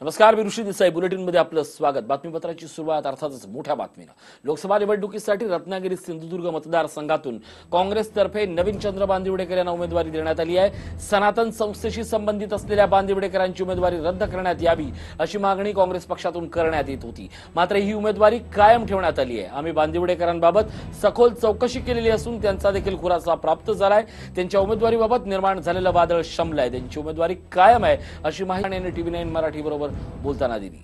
नमस्कार मी ऋषी देसाई बुलेटिनमध्ये आपलं स्वागत. बातमीपत्राची सुरुवात अर्थातच मोठ्या बातमीनं. लोकसभा निवडणुकीसाठी रत्नागिरी सिंधुदुर्ग मतदारसंघातून काँग्रेसतर्फे नवीन चंद्र बांदिवडेकर यांना उमेदवारी देण्यात आली आहे. सनातन संस्थेशी संबंधित असलेल्या बांदिवडेकरांची उमेदवारी रद्द करण्यात यावी अशी मागणी काँग्रेस पक्षातून करण्यात येत होती. मात्र ही उमेदवारी कायम ठेवण्यात आली आहे. आम्ही बांदिवडेकरांबाबत सखोल चौकशी केलेली असून त्यांचा देखील खुलासा प्राप्त झालाय. त्यांच्या उमेदवारीबाबत निर्माण झालेलं वादळ शमलंय. त्यांची उमेदवारी कायम आहे अशी माहिती टीव्ही नाईन मराठी बरोबर बोलताना दिली.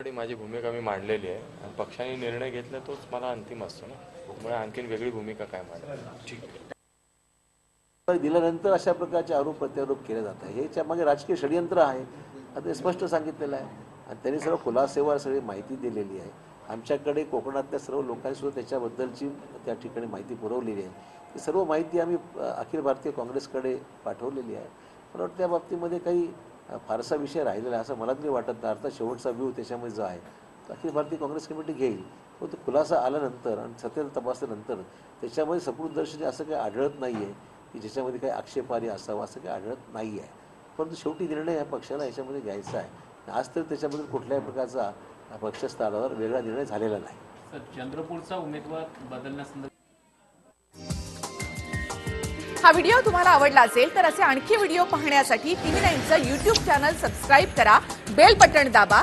माझी भूमिका मी मांडलेली आहे. आणि पक्षाने निर्णय घेतला तोच मला अंतिम असतो ना. त्यामुळे आणखीन वेगळी भूमिका काय मांडली पण दिल्यानंतर अशा प्रकारचे आरोप प्रत्यारोप केले जात आहे ह्याच्या मागे राजकीय षडयंत्र आहे. आता हे स्पष्ट सांगितलेलं आहे. आणि त्यांनी सर्व खुलासेवर सगळी माहिती दिलेली आहे. आमच्याकडे कोकणातल्या सर्व लोकांनी सुद्धा त्याच्याबद्दलची त्या ठिकाणी माहिती पुरवलेली आहे. ती सर्व माहिती आम्ही अखिल भारतीय काँग्रेसकडे पाठवलेली आहे. मला वाटतं त्या बाबतीमध्ये काही फारसा विषय राहिलेला आहे असं मला तरी वाटत नाही. अर्थात शेवटचा व्ह्यू त्याच्यामध्ये जो आहे तो अखिल भारतीय काँग्रेस कमिटी घेईल. पण तो खुलासा आल्यानंतर आणि सत्य तपासल्यानंतर त्याच्यामध्ये सकृतदर्शनी असं काही आढळत नाही आहे की ज्याच्यामध्ये काही आक्षेपार्ह असावं असं काही आढळत नाही आहे परंतु शेवटी निर्णय या पक्षाला याच्यामध्ये घ्यायचा आहे. आज तर त्याच्याबद्दल कुठल्याही प्रकारचा पक्षस्थानावर वेगळा निर्णय झालेला नाही. सर चंद्रपूरचा उमेदवार बदलण्यासंदर्भात हा व्हिडिओ तुम्हाला आवडला असेल तर असे आणखी व्हिडिओ पाहण्यासाठी टीव्ही नाईनचं युट्यूब चॅनल सबस्क्राईब करा बेल बटण दाबा